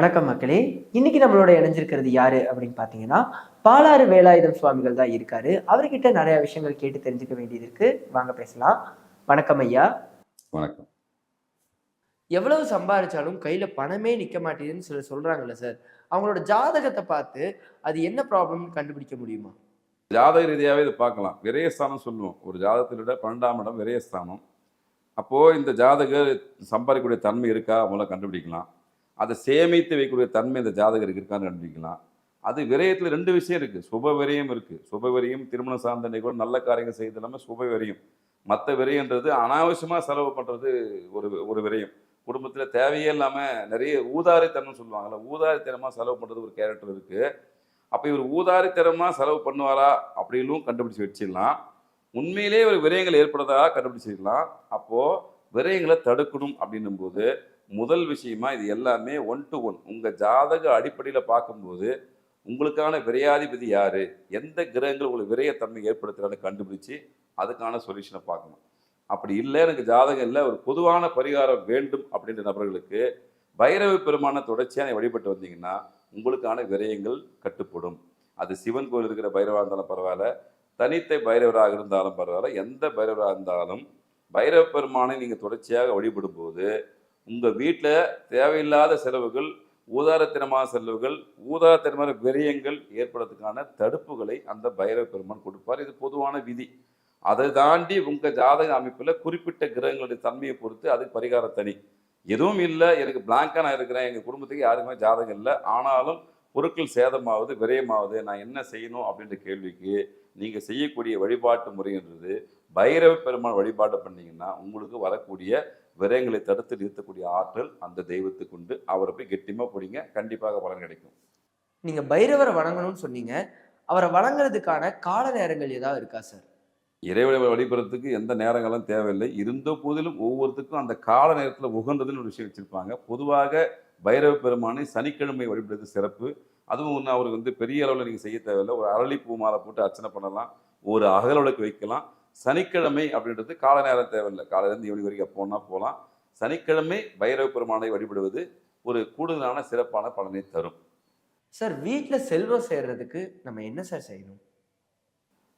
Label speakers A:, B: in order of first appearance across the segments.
A: வணக்கம் மக்களே. இன்னைக்கு நம்மளோட இணைஞ்சிருக்கிறது யாரு அப்படின்னு பார்த்தீங்கன்னா பாலாறு வேலாயுதம் சுவாமிகள் தான் இருக்காரு. அவர்கிட்ட நிறைய விஷயங்கள் கேட்டு தெரிஞ்சுக்க வேண்டியது இருக்கு. வாங்க பேசலாம். வணக்கம் ஐயா.
B: வணக்கம்.
A: எவ்வளவு சம்பாதிச்சாலும் கையில பணமே நிக்க மாட்டேதுன்னு சிலர் சொல்றாங்கல்ல சார். அவங்களோட ஜாதகத்தை பார்த்து அது என்ன ப்ராப்ளம் கண்டுபிடிக்க முடியுமா?
B: ஜாதக ரீதியாகவே இதை பார்க்கலாம். விரயஸ்தானம் சொல்லுவோம். ஒரு ஜாதகத்திலோட பன்னெண்டாம் இடம் விரயஸ்தானம். அப்போது இந்த ஜாதகர் சம்பாதிக்கக்கூடிய தன்மை இருக்கா? முதல்ல கண்டுபிடிக்கலாம். அதை சேமித்து வைக்கக்கூடிய தன்மை இந்த ஜாதகருக்கு இருக்கான்னு கண்டுபிடிக்கலாம். அது விரயத்தில் ரெண்டு விஷயம் இருக்குது சுப விரயம் இருக்குது சுப விரயம் திருமணம் சார்ந்த நிகழ்வு நல்ல காரியங்கள் செய்யறது இல்லாமல் சுப விரயம். மற்ற விரயன்றது அனாவசியமாக செலவு பண்ணுறது ஒரு ஒரு விரயம். குடும்பத்தில் தேவையே இல்லாமல் நிறைய ஊதாரித்தனம் சொல்லுவாங்கல்ல ஊதாரித்தனமாக செலவு பண்ணுறது ஒரு கேரக்டர் இருக்குது அப்போ இவர் ஊதாரித்தனமாக செலவு பண்ணுவாரா அப்படின்னும் கண்டுபிடிச்சு வச்சிடலாம். உண்மையிலே ஒரு விரயங்கள் ஏற்படுறதா கண்டுபிடிச்சிடலாம். அப்போது விரயங்களை தடுக்கணும் அப்படின்னும் போது முதல் விஷயமா இது எல்லாமே ஒன் டு ஒன் உங்கள் ஜாதக அடிப்படையில் பார்க்கும்போது உங்களுக்கான விரையாதிபதி யார்? எந்த கிரகங்கள் உங்களுக்கு விரையத்தன்மை ஏற்படுத்துகிறான்னு கண்டுபிடிச்சு அதுக்கான சொல்யூஷனை பார்க்கணும். அப்படி இல்லை எனக்கு ஜாதகம் இல்லை ஒரு பொதுவான பரிகாரம் வேண்டும் அப்படின்ற நபர்களுக்கு பைரவ பெருமான தொடர்ச்சியாக வழிபட்டு வந்தீங்கன்னா உங்களுக்கான விரயங்கள் கட்டுப்படும். அது சிவன் கோயில் இருக்கிற பைரவராக இருந்தாலும் பரவாயில்ல தனித்த பைரவராக இருந்தாலும் பரவாயில்ல எந்த பைரவராக இருந்தாலும் பைரவ பெருமானை நீங்கள் தொடர்ச்சியாக வழிபடும் போது உங்கள் வீட்டில் தேவையில்லாத செலவுகள் ஊதாரத்தனமான செலவுகள் ஊதாரத்தனமான விரயங்கள் ஏற்படுறதுக்கான தடுப்புகளை அந்த பைரவ பெருமான் கொடுப்பார். இது பொதுவான விதி. அதை தாண்டி உங்கள் ஜாதக அமைப்பில் குறிப்பிட்ட கிரகங்களுடைய தன்மையை பொறுத்து அது பரிகாரம் தனி. எதுவும் இல்லை எனக்கு பிளாங்காக நான் இருக்கிறேன் எங்கள் குடும்பத்துக்கு யாருக்குமே ஜாதகம் இல்லை. ஆனாலும் பொருட்கள் சேதமாவது விரயமாவது நான் என்ன செய்யணும் அப்படின்ற கேள்விக்கு நீங்கள் செய்யக்கூடிய வழிபாட்டு முறைன்றது பைரவ பெருமாள் வழிபாடு பண்ணிங்கன்னா உங்களுக்கு வரக்கூடிய விரயங்களை தடுத்து நிறுத்தக்கூடிய ஆற்றல் அந்த தெய்வத்துக்கு உண்டு. அவரை போய் கெட்டியமாக பிடிங்க. கண்டிப்பாக பலன் கிடைக்கும்.
A: நீங்க பைரவரை வணங்கணும்னு சொன்னீங்க. அவரை வணங்குறதுக்கான கால நேரங்கள் ஏதாவது இருக்கா சார்?
B: இறைவனை வழிபடுறதுக்கு எந்த நேரங்களும் தேவையில்லை. இருந்த போதிலும் ஒவ்வொருத்துக்கும் அந்த கால நேரத்தில் உகந்ததுன்னு ஒரு விஷயம் வச்சுருப்பாங்க. பொதுவாக பைரவ பெருமானை சனிக்கிழமை வழிபடுறது சிறப்பு. அதுவும் ஒன்று அவருக்கு வந்து பெரிய அளவில் நீங்கள் செய்ய தேவையில்லை. ஒரு அரளிப்பூ மாலை போட்டு அர்ச்சனை பண்ணலாம். ஒரு அகல விளக்கு வைக்கலாம். சனிக்கிழமை அப்படின்றது கால நேரம் தேவையில்லை. காலையிலேருந்து ஈவினிங் வரைக்கும் போனால் போகலாம். சனிக்கிழமை பைரவ பெருமானை வழிபடுவது ஒரு கூடுதலான சிறப்பான பலனை தரும்.
A: சார் வீட்ல செல்வம் சேர்றதுக்கு நம்ம என்ன சார் செய்யணும்?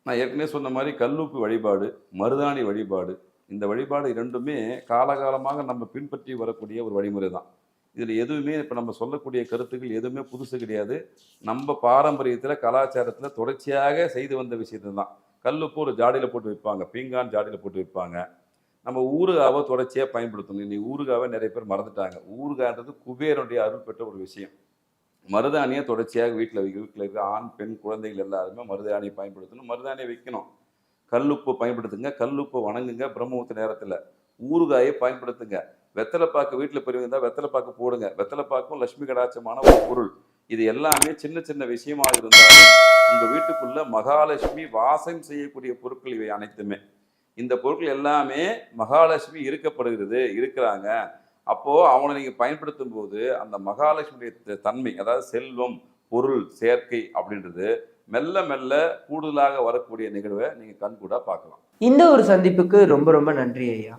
B: நான் ஏற்கனவே சொன்ன மாதிரி கல்லுப்பு வழிபாடு மருதாணி வழிபாடு இந்த வழிபாடு இரண்டுமே காலகாலமாக நம்ம பின்பற்றி வரக்கூடிய ஒரு வழிமுறை தான். இதில் எதுவுமே இப்போ நம்ம சொல்லக்கூடிய கருத்துக்கள் எதுவுமே புதுசு கிடையாது. நம்ம பாரம்பரியத்தில் கலாச்சாரத்தில் தொடர்ச்சியாக செய்து வந்த விஷயத்தை தான் கல்லுப்பு ஒரு ஜாடியில் போட்டு விற்பாங்க. பீங்கான் ஜாடியில் போட்டு விற்பாங்க. நம்ம ஊறுகாவை தொடர்ச்சியாக பயன்படுத்தணும். இன்னைக்கு ஊறுகாவை நிறைய பேர் மறந்துட்டாங்க. ஊறுகான்றது குபேரனுடைய அருள் பெற்ற ஒரு விஷயம். மருதாணியை தொடர்ச்சியாக வீட்டில் வீட்டில் இருக்கிற ஆண் பெண் குழந்தைகள் எல்லாருமே மருதாணியை பயன்படுத்தணும். மருதாணியை வைக்கணும் கல்லுப்பு பயன்படுத்துங்க. கல்லுப்பு வணங்குங்க. பிரம்மமுத்த நேரத்தில் ஊறுகாயை பயன்படுத்துங்க. வெத்தலைப்பாக்கு வீட்டில் பெரியவங்க இருந்தால் வெத்தலைப்பாக்கு போடுங்க. வெத்தலைப்பாக்கும் லட்சுமி கடாட்சமான ஒரு பொருள். இது எல்லாமே சின்ன சின்ன விஷயமா இருந்தாலும் உங்கள் வீட்டுக்குள்ள மகாலட்சுமி வாசம் செய்யக்கூடிய பொருட்கள் இவை அனைத்துமே. இந்த பொருட்கள் எல்லாமே மகாலட்சுமி இருக்கப்படுகிறது இருக்கிறாங்க. அப்போது அவனை நீங்கள் பயன்படுத்தும் போது அந்த மகாலட்சுமியுடைய தன்மை அதாவது செல்வம் பொருள் சேர்க்கை அப்படின்றது மெல்ல மெல்ல கூடுதலாக வரக்கூடிய நிகழ்வை நீங்கள் கண்கூடாக பார்க்கலாம்.
A: இந்த ஒரு சந்திப்புக்கு ரொம்ப ரொம்ப நன்றி ஐயா.